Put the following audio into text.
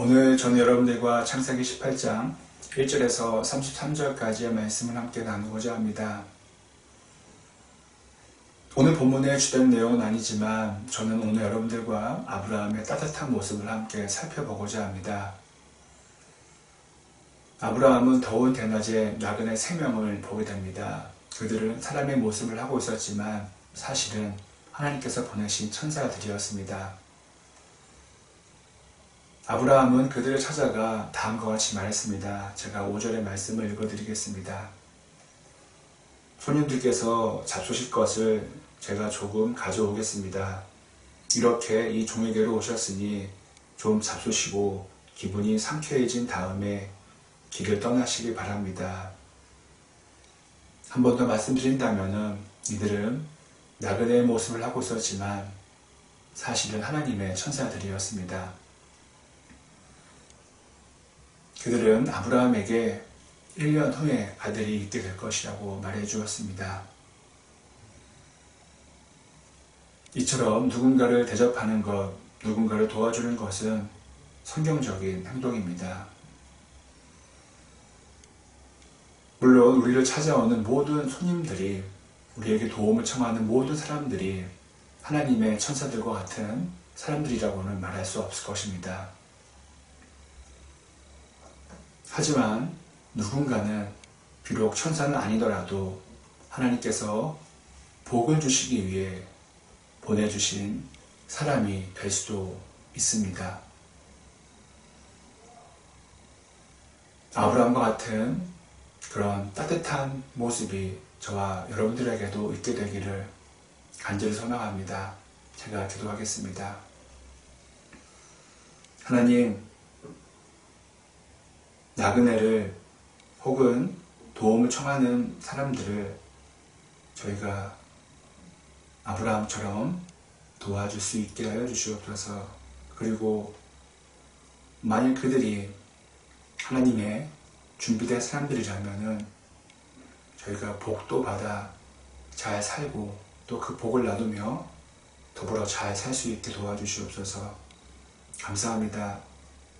오늘 저는 여러분들과 창세기 18장 1절에서 33절까지의 말씀을 함께 나누고자 합니다. 오늘 본문의 주된 내용은 아니지만 저는 오늘 여러분들과 아브라함의 따뜻한 모습을 함께 살펴보고자 합니다. 아브라함은 더운 대낮에 나그네 세 명을 보게 됩니다. 그들은 사람의 모습을 하고 있었지만 사실은 하나님께서 보내신 천사들이었습니다. 아브라함은 그들을 찾아가 다음과 같이 말했습니다. 제가 5절의 말씀을 읽어드리겠습니다. 손님들께서 잡수실 것을 제가 조금 가져오겠습니다. 이렇게 이 종에게로 오셨으니 좀 잡수시고 기분이 상쾌해진 다음에 길을 떠나시기 바랍니다. 한 번 더 말씀드린다면 이들은 나그네의 모습을 하고 있었지만 사실은 하나님의 천사들이었습니다. 그들은 아브라함에게 1년 후에 아들이 있게 될 것이라고 말해 주었습니다. 이처럼 누군가를 대접하는 것, 누군가를 도와주는 것은 성경적인 행동입니다. 물론 우리를 찾아오는 모든 손님들이 우리에게 도움을 청하는 모든 사람들이 하나님의 천사들과 같은 사람들이라고는 말할 수 없을 것입니다. 하지만 누군가는 비록 천사는 아니더라도 하나님께서 복을 주시기 위해 보내주신 사람이 될 수도 있습니다. 아브라함과 같은 그런 따뜻한 모습이 저와 여러분들에게도 있게 되기를 간절히 소망합니다. 제가 기도하겠습니다. 하나님, 나그네를 혹은 도움을 청하는 사람들을 저희가 아브라함처럼 도와줄 수 있게 하여 주시옵소서. 그리고 만일 그들이 하나님의 준비된 사람들이라면은 저희가 복도 받아 잘 살고 또 그 복을 나누며 더불어 잘 살 수 있게 도와주시옵소서. 감사합니다.